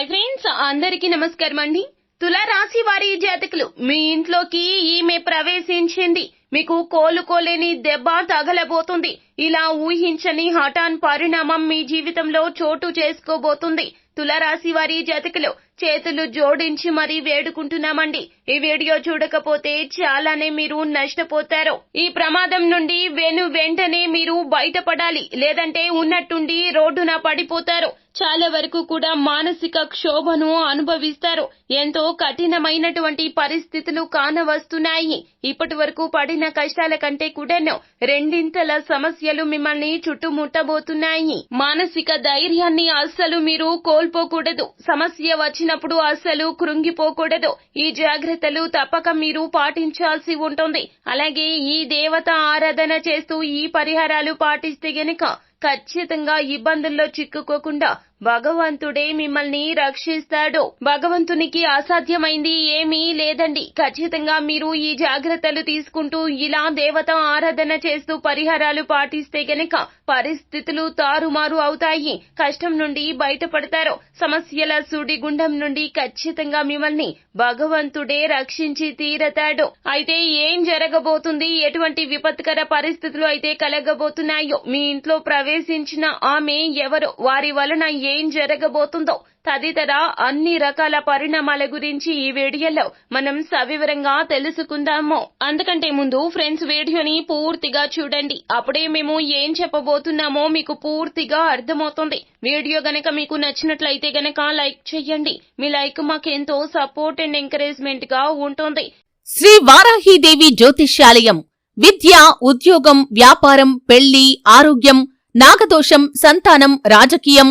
Hi friends అందరికీ నమస్కారం అండి. తులారాశి వారి జాతకులు మీ ఇంట్లోకి ఈమె ప్రవేశించింది. మీకు కోలుకోలేని దెబ్బ తగలబోతుంది. ఇలా ఊహించని హఠాన్ పరిణామం మీ జీవితంలో చోటు చేసుకోబోతుంది. తులారాశి వారి జాతకులు చేతులు జోడించి మరీ వేడుకుంటున్నామండి. ఈ వీడియో చూడకపోతే చాలానే మీరు నష్టపోతారు. ఈ ప్రమాదం నుండి వెను వెంటనే మీరు బయటపడాలి. లేదంటే ఉన్నట్టుండి రోడ్డున పడిపోతారు. చాలా వరకు కూడా మానసిక క్షోభను అనుభవిస్తారు. ఎంతో కఠినమైనటువంటి పరిస్థితులు కానవస్తున్నాయి. ఇప్పటి వరకు పడిన కష్టాల కంటే కూడాను రెండింతల సమస్యలు మిమ్మల్ని చుట్టుముట్టబోతున్నాయి. మానసిక ధైర్యాన్ని అస్సలు మీరు కోల్పోకూడదు. సమస్య వచ్చినప్పుడు అస్సలు కృంగిపోకూడదు. ఈ జాగ్రత్తలు తప్పక మీరు పాటించాల్సి ఉంటుంది. అలాగే ఈ దేవత ఆరాధన చేస్తూ ఈ పరిహారాలు పాటిస్తే గనక ఖచ్చితంగా ఇబ్బందుల్లో చిక్కుకోకుండా భగవంతుడే మిమ్మల్ని రక్షిస్తాడు. భగవంతునికి అసాధ్యమైంది ఏమీ లేదండి. ఖచ్చితంగా మీరు ఈ జాగ్రత్తలు తీసుకుంటూ ఇలా దేవత ఆరాధన చేస్తూ పరిహారాలు పాటిస్తే గనక పరిస్థితులు తారుమారు అవుతాయి. కష్టం నుండి బయటపడతారు. సమస్యల సుడిగుండం నుండి ఖచ్చితంగా మిమ్మల్ని భగవంతుడే రక్షించి తీరతాడు. అయితే ఏం జరగబోతుంది? ఎటువంటి విపత్కర పరిస్థితులు అయితే కలగబోతున్నాయో? మీ ఇంట్లో ప్రవేశించిన ఆమె ఎవరు? వారి వలన ఏం జరగబోతుందో తదితర అన్ని రకాల పరిణామాల గురించి ఈ వీడియోలో మనం సవివరంగా తెలుసుకుందాము. అందుకంటే ముందు ఫ్రెండ్స్ వీడియోని పూర్తిగా చూడండి. అప్పుడే మేము ఏం చెప్పబోతున్నామో మీకు పూర్తిగా అర్థమవుతుంది. వీడియో గనక మీకు నచ్చినట్లయితే గనక లైక్ చేయండి. మీ లైక్ మాకెంతో సపోర్ట్ అండ్ ఎంకరేజ్మెంట్గా ఉంటుంది. శ్రీ వారాహీదేవి జ్యోతిష్యాలయం. విద్య ఉద్యోగం వ్యాపారం పెళ్ళి ఆరోగ్యం నాగదోషం సంతానం రాజకీయం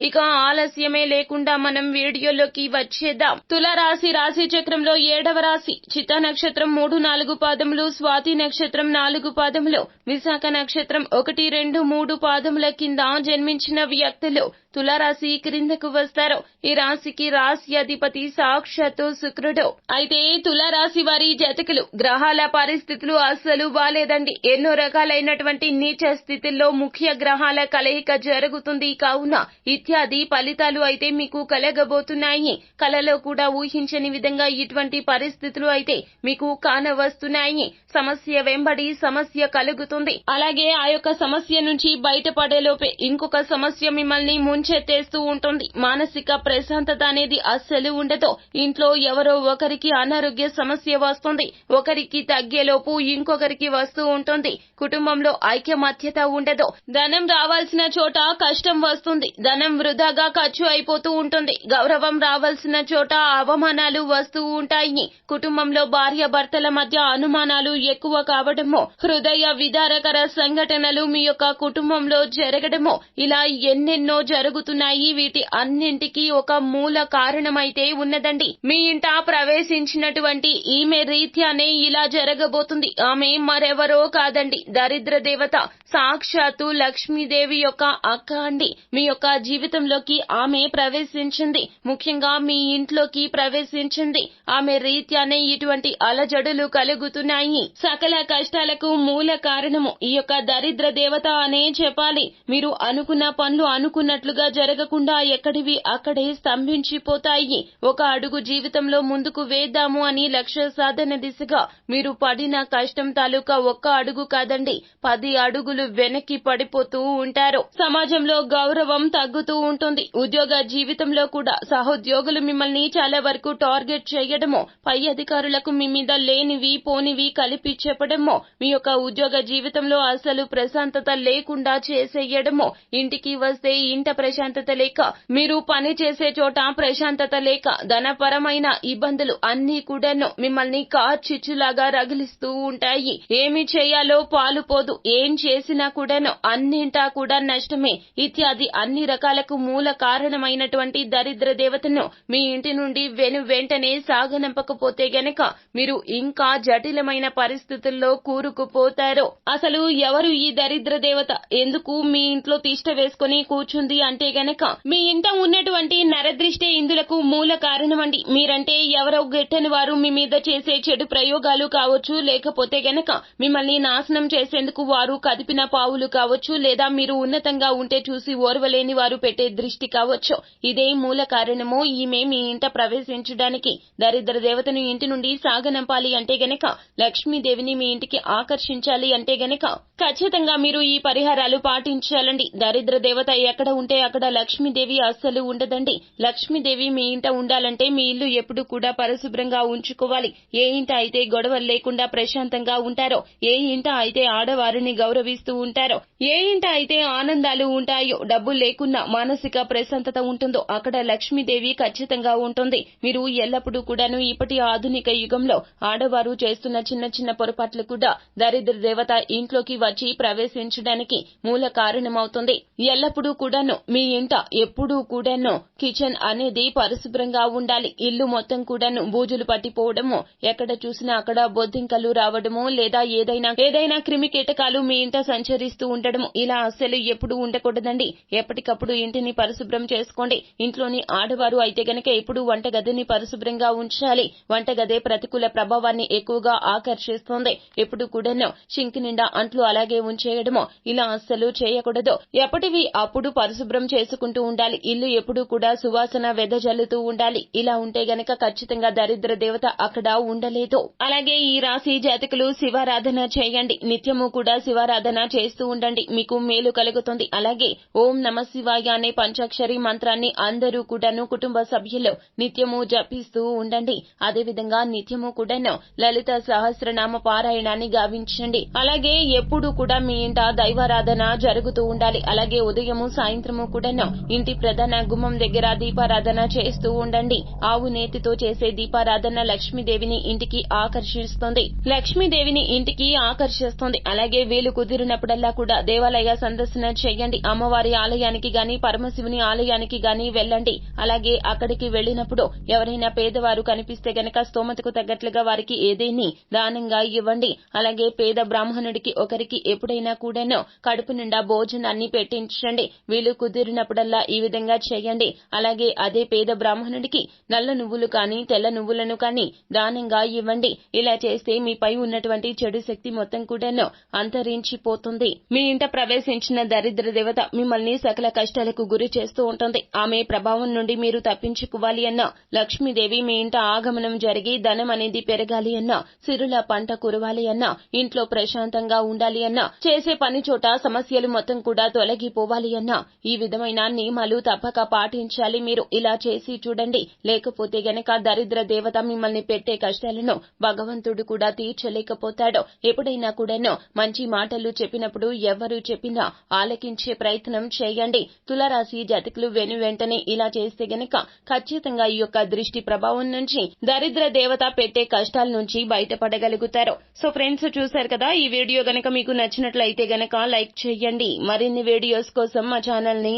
ఇక ఆలస్యమే లేకుండా మనం వీడియోలోకి వచ్చేద్దాం. తులరాశి రాశి చక్రంలో ఏడవ రాశి చిత్త నక్షత్రం మూడు నాలుగు పాదములు స్వాతి నక్షత్రం నాలుగు పాదములు విశాఖ నక్షత్రం ఒకటి రెండు మూడు పాదముల కింద జన్మించిన వ్యక్తులు. తులారాశి క్రిందకు వస్తారు. ఈ రాశికి రాశి అధిపతి సాక్షాత్తు శుక్రుడు. అయితే తులారాశి వారి జతకులు గ్రహాల పరిస్థితులు అస్సలు బాలేదండి. ఎన్నో రకాలైనటువంటి నీచ స్థితిలో ముఖ్య గ్రహాల కలయిక జరుగుతుంది. కావున ఇత్యాది ఫలితాలు అయితే మీకు కలగబోతున్నాయి. కలలో కూడా ఊహించని విధంగా ఇటువంటి పరిస్థితులు అయితే మీకు కానవస్తున్నాయి. సమస్య వెంబడి సమస్య కలుగుతుంది. అలాగే ఆ యొక్క సమస్య నుంచి బయటపడేలోపే ఇంకొక సమస్య మిమ్మల్ని ముంచెత్తేస్తూ ఉంటుంది. మానసిక ప్రశాంతత అనేది అస్సలు ఉండదు. ఇంట్లో ఎవరో ఒకరికి అనారోగ్య సమస్య వస్తుంది. ఒకరికి తగ్గేలోపు ఇంకొకరికి వస్తూ ఉంటుంది. కుటుంబంలో ఐక్యమత్యత ఉండదు. ధనం రావాల్సిన చోట కష్టం వస్తుంది. ధనం వృధాగా ఖర్చు అయిపోతూ ఉంటుంది. గౌరవం రావాల్సిన చోట అవమానాలు వస్తూ ఉంటాయి. కుటుంబంలో భార్య భర్తల మధ్య అనుమానాలు ఎక్కువ కావడమో హృదయ విదారకర సంఘటనలు మీ యొక్క కుటుంబంలో జరగడము ఇలా ఎన్నెన్నో జరుగుతున్నాయి. వీటి అన్నింటికీ ఒక మూల కారణమైతే ఉన్నదండి. మీ ఇంట ప్రవేశించినటువంటి ఈమె రీత్యానే ఇలా జరగబోతుంది. ఆమె మరెవరో కాదండి. దరిద్ర దేవత సాక్షాత్తు లక్ష్మీదేవి యొక్క అక్క అండి. మీ యొక్క జీవితంలోకి ఆమె ప్రవేశించింది. ముఖ్యంగా మీ ఇంట్లోకి ప్రవేశించింది. ఆమె రీత్యానే ఇటువంటి అలజడులు కలుగుతున్నాయి. సకల కష్టాలకు మూల కారణము ఈ యొక్క దరిద్ర దేవత అనే చెప్పాలి. మీరు అనుకున్న పనులు అనుకున్నట్లుగా జరగకుండా ఎక్కడివి అక్కడే స్తంభించిపోతాయి. ఒక అడుగు జీవితంలో ముందుకు వేద్దాము అని లక్ష్య సాధన దిశగా మీరు పడిన కష్టం తాలూకా ఒక్క అడుగు కాదండి పది అడుగులు వెనక్కి పడిపోతూ ఉంటారు. సమాజంలో గౌరవం తగ్గుతూ ఉంటుంది. ఉద్యోగ జీవితంలో కూడా సహోద్యోగులు మిమ్మల్ని చాలా వరకు టార్గెట్ చేయడమో పై అధికారులకు మీ మీద లేనివి పోనివి కలిపి చెప్పడమో మీ యొక్క ఉద్యోగ జీవితంలో అసలు ప్రశాంతత లేకుండా చేసేయడమో ఇంటికి వస్తే ఇంట ప్రశాంతత లేక మీరు పని చేసే చోట ప్రశాంతత లేక ధనపరమైన ఇబ్బందులు అన్ని కూడాను మిమ్మల్ని కార్చిచ్చులాగా రగిలిస్తూ ఉంటాయి. ఏమి చేయాలో పాలుపోదు ఏం చేసినా కూడాను అన్నింటా కూడా నష్టమే. ఇత్యాది అన్ని రకాలకు మూల కారణమైనటువంటి దరిద్ర దేవతను మీ ఇంటి నుండి వెను వెంటనే సాగనంపకపోతే గనక మీరు ఇంకా జటిలమైన పరిస్థితుల్లో కూరుకుపోతారు. అసలు ఎవరు ఈ దరిద్ర దేవత? ఎందుకు మీ ఇంట్లో తిష్ట వేసుకుని కూర్చుంది అంటే గనక మీ ఇంట ఉన్నటువంటి నరదృష్టి ఇందులకు మూల కారణమండి. మీరంటే ఎవరో గెట్టని వారు మీ మీద చేసే చెడు ప్రయోగాలు కావచ్చు లేకపోతే గనక మిమ్మల్ని నాశనం చేసేందుకు వారు కదిపిన పావులు కావచ్చు లేదా మీరు ఉన్నతంగా ఉంటే చూసి ఓర్వలేని వారు పెట్టే దృష్టి కావచ్చు. ఇదే మూల కారణము. ఈమె మీ ఇంట ప్రవేశించడానికి దరిద్ర దేవతను ఇంటి నుండి సాగనంపాలి అంటే గనక లక్ష్మీదేవిని మీ ఇంటికి ఆకర్షించాలి అంటే గనక ఖచ్చితంగా మీరు ఈ పరిహారాలు పాటించాలండి. దరిద్ర దేవత ఎక్కడ ఉంటే అక్కడ లక్ష్మీదేవి అస్సలు ఉండదండి. లక్ష్మీదేవి మీ ఇంట ఉండాలంటే మీ ఇల్లు ఎప్పుడు కూడా పరిశుభ్రంగా ఉంచుకోవాలి. ఏ ఇంట అయితే గొడవలు లేకుండా ప్రశాంతంగా ఉంటారో ఏ ఇంట అయితే ఆడవారిని గౌరవిస్తూ ఉంటారో ఏ ఇంట అయితే ఆనందాలు ఉంటాయో డబ్బు లేకున్నా మానసిక ప్రశాంతత ఉంటుందో అక్కడ లక్ష్మీదేవి ఖచ్చితంగా ఉంటుంది. మీరు ఎల్లప్పుడూ కూడాను ఇప్పటి ఆధునిక యుగంలో ఆడవారు చేస్తున్న చిన్న చిన్న పొరపాట్లు కూడా దరిద్ర దేవత ఇంట్లోకి వచ్చి ప్రవేశించడానికి మూల కారణమవుతుంది. ఎల్లప్పుడూ కూడాను మీ ఇంట ఎప్పుడూ కూడాను కిచెన్ అనేది పరిశుభ్రంగా ఉండాలి. ఇల్లు మొత్తం కూడాను బూజులు పట్టిపోవడము ఎక్కడ చూసినా అక్కడ బొద్దింకలు రావడము లేదా ఏదైనా ఏదైనా క్రిమి కీటకాలు మీ ఇంట సంచరిస్తూ ఉండడము ఇలా అస్సలు ఎప్పుడు ఉండకూడదండి. ఎప్పటికప్పుడు ఇంటిని పరిశుభ్రం చేసుకోండి. ఇంట్లోని ఆడవారు అయితే గనక ఎప్పుడు వంటగదిని పరిశుభ్రంగా ఉంచాలి. వంటగదే ప్రతికూల ప్రభావాన్ని ఎక్కువగా ఆకర్షిస్తుంది. ఎప్పుడు కూడాను షింక్ నిండా అంట్లు అలాగే ఉంచేయడము ఇలా అస్సలు చేయకూడదు. ఎప్పటివి అప్పుడు పరిశుభ్రం చేసుకుంటూ ఉండాలి. ఇల్లు ఎప్పుడు కూడా సువాసన వెదజల్లుతూ ఉండాలి. ఇలా ఉంటే గనక ఖచ్చితంగా దరిద్ర దేవత అక్కడ ఉండలేదు. అలాగే ఈ రాశి జాతకులు శివారాధన చేయండి. నిత్యము కూడా శివారాధన చేస్తూ ఉండండి. మీకు మేలు కలుగుతుంది. అలాగే ఓం నమ శివాయ అనే పంచాక్షరి మంత్రాన్ని అందరూ కూడాను కుటుంబ సభ్యులు నిత్యము జపిస్తూ ఉండండి. అదేవిధంగా నిత్యము కూడాను లలిత సహస్రనామ పారాయణాన్ని గావించండి. అలాగే ఎప్పుడు కూడా మీ ఇంట దైవారాధన జరుగుతూ ఉండాలి. అలాగే ఉదయము సాయంత్రము కూడాను ఇంటి ప్రధాన గుమ్మం దగ్గర దీపారాధన చేస్తూ ఉండండి. ఆవు నేతితో చేసే దీపారాధన లక్ష్మీదేవిని ఇంటికి ఆకర్షిస్తుంది. లక్ష్మీదేవిని ఇంటికి ఆకర్షిస్తుంది. అలాగే వీలు కుదిరినప్పుడల్లా కూడా దేవాలయ సందర్శన చేయండి. అమ్మవారి ఆలయానికి గాని పరమశివుని ఆలయానికి గాని వెళ్ళండి. అలాగే అక్కడికి వెళ్ళినప్పుడు ఎవరైనా పేదవారు కనిపిస్తే గనక స్తోమతకు తగ్గట్లుగా వారికి ఏదేని దానంగా ఇవ్వండి. అలాగే పేద బ్రాహ్మణుడికి ఒకరికి ఎప్పుడైనా కూడాను కడుపు నిండా భోజనాన్ని పెట్టించండి. వీలు కుదిరినప్పుడల్లా ఈ విధంగా చేయండి. అలాగే అదే పేద బ్రాహ్మణుడికి నల్ల నువ్వులు కానీ తెల్ల నువ్వులను కానీ దానంగా ఇవ్వండి. ఇలా చేస్తే మీపై ఉన్నటువంటి చెడు శక్తి మొత్తం కూడాను అంతరించిపోతుంది. మీ ఇంట ప్రవేశించిన దరిద్ర దేవత మిమ్మల్ని సకల కష్టాలకు గురి చేస్తూ ఉంటుంది. ఆమె ప్రభావం నుండి మీరు తప్పించుకోవాలి అన్నా లక్ష్మీదేవి మీ ఇంట ఆగమనం జరిగి ధనం అనేది పెరగాలి అన్న సిరుల పంట కురవాలి అన్న ఇంట్లో ప్రశాంతంగా ఉండాలి అన్నా చేసే పని చోట సమస్యలు మొత్తం కూడా తొలగిపోవాలి అన్న ఈ విధమైన నియమాలు తప్పక పాటించాలి. మీరు ఇలా చేసి చూడండి. లేకపోతే గనక దరిద్ర దేవత మిమ్మల్ని పెట్టే కష్టాలను భగవంతుడు కూడా తీర్చలేకపోతాడు. ఎప్పుడైనా కూడాను మంచి మాటలు చెప్పినప్పుడు ఎవరు చెప్పినా ఆలకించే ప్రయత్నం చేయండి. తులరాశి జాతకులు వెను వెంటనే ఇలా చేస్తే గనక ఖచ్చితంగా ఈ యొక్క దృష్టి ప్రభావం నుంచి దరిద్ర దేవత పెట్టే కష్టాల నుంచి బయటపడగలుగుతారు. సో ఫ్రెండ్స్ చూశారు కదా? ఈ వీడియో గనక మీకు నచ్చినట్లయితే గనక లైక్ చేయండి. మరిన్ని వీడియోస్ కోసం మా ఛానల్ని